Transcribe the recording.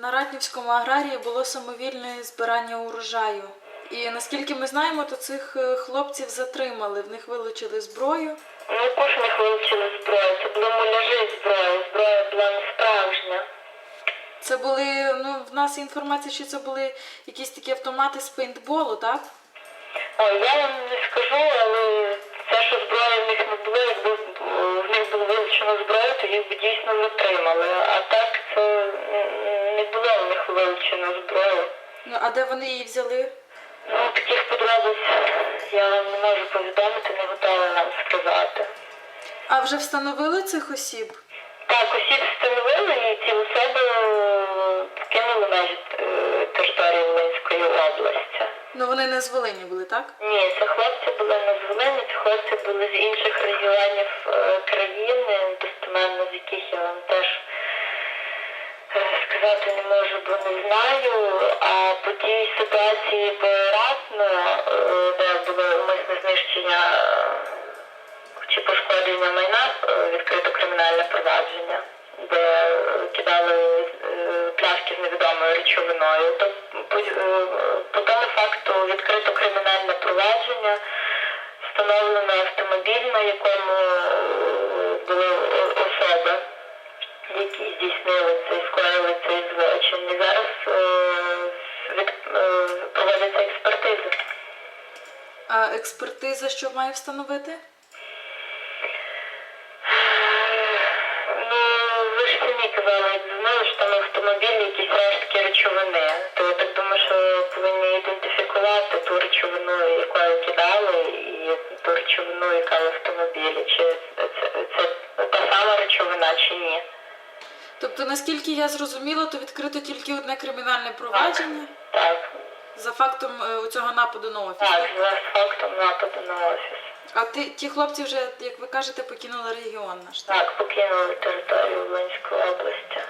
На Ратнівському аграрії було самовільне збирання урожаю. І наскільки ми знаємо, то цих е, хлопців затримали, в них вилучили зброю. Ну, кожен вилучили зброю. Це були муляжі зброї. Зброя була не справжня. Це були, ну, в нас є інформація, що це були якісь такі автомати з пейнтболу, так? Ой, я вам не скажу, але це, що зброї в них не було, якби е, в них було вилучено зброю, то їх би дійсно затримали. А так це вилучено зброю. Ну, а де вони її взяли? Ну, таких подробиць я вам не можу повідомити, не готова вам сказати. А вже встановили цих осіб? Так, осіб встановили і ці особи е, покинули межі е, території Волинської області. Ну вони не з Волині були, так? Ні, це хлопці були не з Волині, це хлопці були з інших регіонів сказати не можу, бо не знаю. А по тій ситуації по Ратно, е, де було умисне знищення е, чи пошкодження майна, е, відкрито кримінальне провадження, де кидали пляшки з невідомою речовиною. То по тому факту відкрито кримінальне провадження, встановлено автомобіль, на якому проводиться експертиза. А експертиза що має встановити? Ну, ви ж самі казали, як дзвонили, що там автомобілі якісь рештки речовини. То я так думаю, що повинні ідентифікувати ту речовину, якою кидали, і ту речовину, яка в автомобілі. Чи це, це та сама речовина, чи ні. Тобто, наскільки я зрозуміла, то відкрито тільки одне кримінальне провадження Так, фактом е, цього нападу на офіс. так, за фактом нападу на офіс. А ти, ті хлопці вже, як ви кажете, покинули регіон наш. так? Так, покинули територію Волинської області.